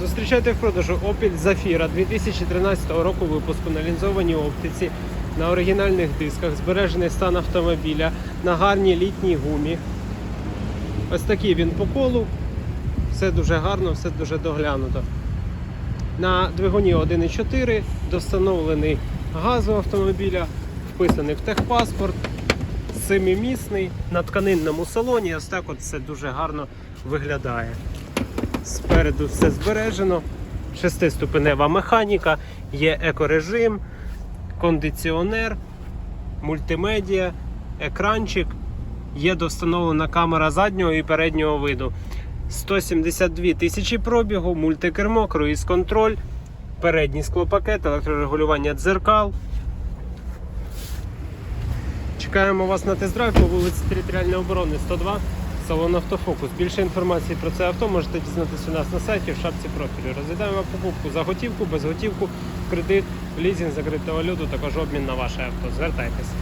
Зустрічайте в продажу Opel Zafira 2013 року випуску на лінзованій оптиці, на оригінальних дисках, збережений стан автомобіля, на гарній літній гумі. Ось такий він по колу. Все дуже гарно, все дуже доглянуто. На двигуні 1.4 достановлений газ у автомобіля, вписаний в техпаспорт, семимісний, на тканинному салоні. Ось так от все дуже гарно виглядає. Спереду все збережено, шестиступенева механіка, є екорежим, кондиціонер, мультимедіа, екранчик, є достановлена камера заднього і переднього виду. 172 тисячі пробігу, мультикермо, круїз контроль, передній склопакет, електрорегулювання дзеркал. Чекаємо вас на тест-драйв по вулиці Територіальної оборони 102, салон Автофокус. Більше інформації про це авто можете дізнатися у нас на сайті в шапці профілю. Розглядаємо покупку за готівку, без готівку, кредит, лізінг за криптовалюту, також обмін на ваше авто. Звертайтеся.